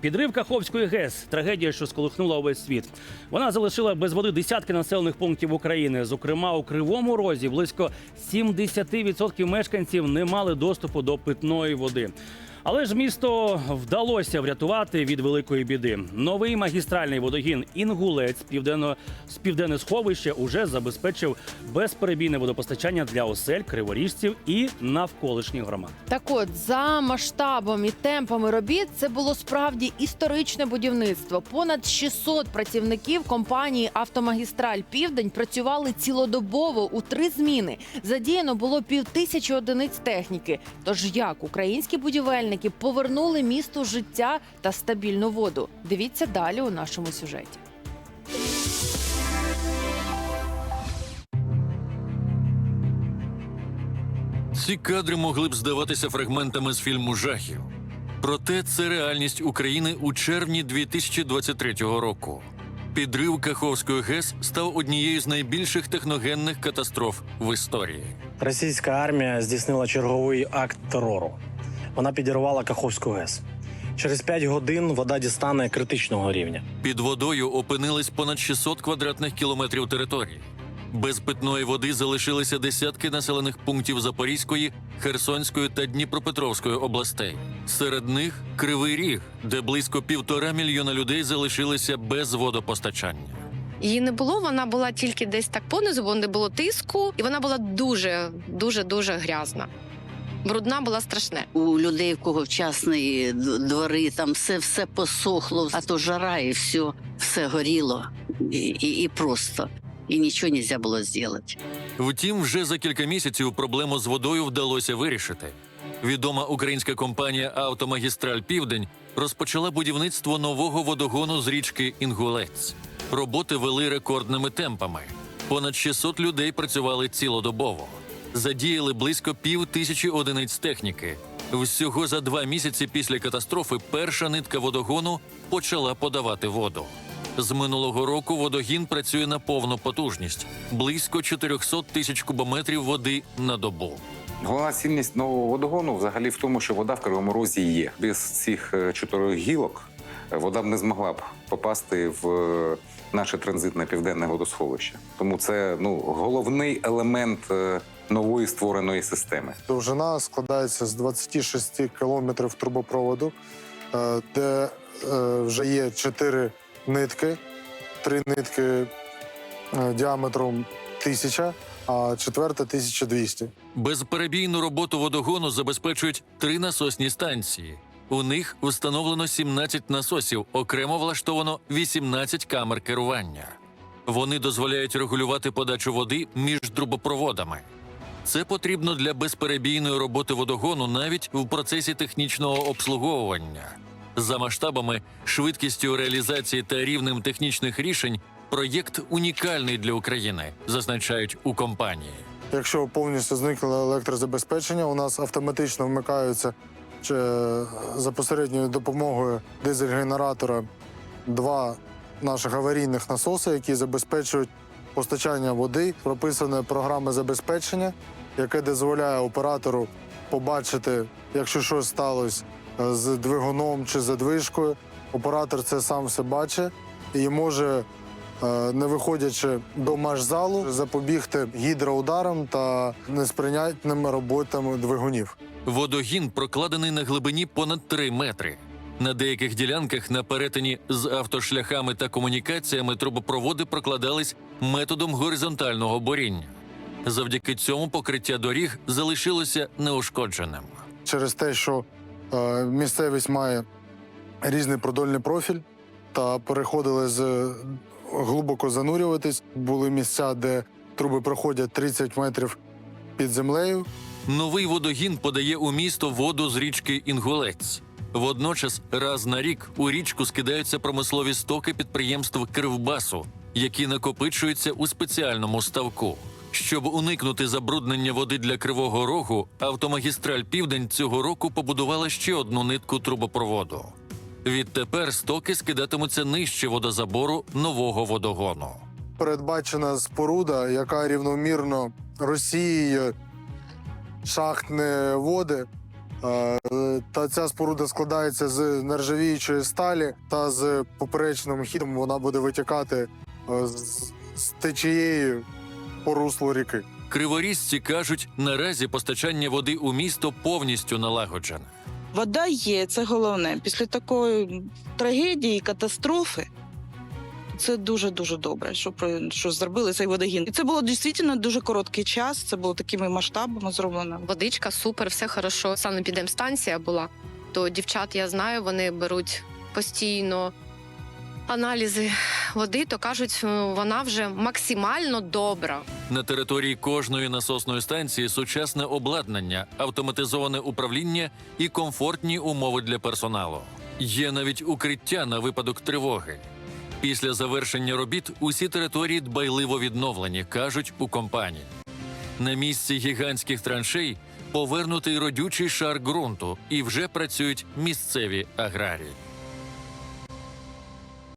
Підрив Каховської ГЕС трагедія, що сколихнула увесь світ. Вона залишила без води десятки населених пунктів України. Зокрема, у Кривому Розі близько 70% мешканців не мали доступу до питної води. Але ж місто вдалося врятувати від великої біди. Новий магістральний водогін Інгулець південно з південне сховище уже забезпечив безперебійне водопостачання для осель, криворіжців і навколишніх громад. Так от, за масштабом і темпами робіт, це було справді історичне будівництво. Понад 600 працівників компанії Автомагістраль Південь працювали цілодобово у три зміни. Задіяно було півтисячі одиниць техніки. Тож як українські будівельники повернули місту життя та стабільну воду? Дивіться далі у нашому сюжеті. Ці кадри могли б здаватися фрагментами з фільму жахів. Проте це реальність України у червні 2023 року. Підрив Каховської ГЕС став однією з найбільших техногенних катастроф в історії. Російська армія здійснила черговий акт терору. Вона підірвала Каховську ГЕС. Через 5 годин вода дістане критичного рівня. Під водою опинились понад 600 квадратних кілометрів території. Без питної води залишилися десятки населених пунктів Запорізької, Херсонської та Дніпропетровської областей. Серед них Кривий Ріг, де близько півтора мільйона людей залишилися без водопостачання. Її не було, вона була тільки десь так понизу, бо не було тиску, і вона була дуже, дуже, дуже грязна. Брудна була страшне. У людей, в кого вчасні двори, там все все посохло, а то жара і все, все горіло і, і, і просто. І нічого не можна було зробити. Втім, вже за кілька місяців проблему з водою вдалося вирішити. Відома українська компанія Автомагістраль Південь розпочала будівництво нового водогону з річки Інгулець. Роботи вели рекордними темпами. Понад 600 людей працювали цілодобово. Задіяли близько пів тисячі одиниць техніки. Всього за два місяці після катастрофи перша нитка водогону почала подавати воду. З минулого року водогін працює на повну потужність близько 400 тисяч кубометрів води на добу. Головна цінність нового водогону взагалі в тому, що вода в Кривому Розі є. Без цих е, чотирьох гілок е, вода б не змогла б попасти в е, наше транзитне південне водосховище. Тому це ну головний елемент нової створеної системи. Довжина складається з 26 кілометрів трубопроводу, е, де е, вже є чотири нитки, три нитки е, діаметром 1000, а четверта 1200. Безперебійну роботу водогону забезпечують три насосні станції. У них встановлено 17 насосів, окремо влаштовано 18 камер керування. Вони дозволяють регулювати подачу води між трубопроводами. Це потрібно для безперебійної роботи водогону навіть в процесі технічного обслуговування. За масштабами, швидкістю реалізації та рівнем технічних рішень проєкт унікальний для України, зазначають у компанії. Якщо повністю зникло електрозабезпечення, у нас автоматично вмикаються чи, за посередньою допомогою дизель-генератора два наших аварійних насоси, які забезпечують постачання води. Прописане програма забезпечення, яке дозволяє оператору побачити, якщо щось сталося е, з двигуном чи задвижкою. Оператор це сам все бачить і може е, не виходячи до машзалу, запобігти гідроударам та несприйнятним роботам двигунів. Водогін прокладений на глибині понад 3 метри. На деяких ділянках на перетині з автошляхами та комунікаціями трубопроводи прокладались методом горизонтального боріння. Завдяки цьому покриття доріг залишилося неушкодженим. через те, що е, місцевість має різний продольний профіль, та переходили з е, глибоко занурюватись. Були місця, де труби проходять 30 метрів під землею. Новий водогін подає у місто воду з річки Інгулець. Водночас, раз на рік у річку скидаються промислові стоки підприємств Кривбасу, які накопичуються у спеціальному ставку. Щоб уникнути забруднення води для Кривого Рогу, автомагістраль Південь цього року побудувала ще одну нитку трубопроводу. Відтепер стоки скидатимуться нижче водозабору нового водогону. Передбачена споруда, яка рівномірно розсіює шахтні води Та ця споруда складається з нержавіючої сталі та з поперечним хідом вона буде витікати е, з з течією по руслу ріки. Криворізці кажуть, наразі постачання води у місто повністю налагоджене. Вода є, це головне. Після такої трагедії, катастрофи. Це дуже дуже добре, що про що зробили цей водогін. І це було дійсно дуже короткий час. Це було такими масштабами зроблено. Водичка супер, все хорошо. Санепідемстанція була. То дівчат я знаю, вони беруть постійно аналізи води, то кажуть, ну, вона вже максимально добра. На території кожної насосної станції сучасне обладнання, автоматизоване управління і комфортні умови для персоналу. Є навіть укриття на випадок тривоги. Після завершення робіт усі території дбайливо відновлені, кажуть у компанії. На місці гігантських траншей повернутий родючий шар ґрунту і вже працюють місцеві аграрії.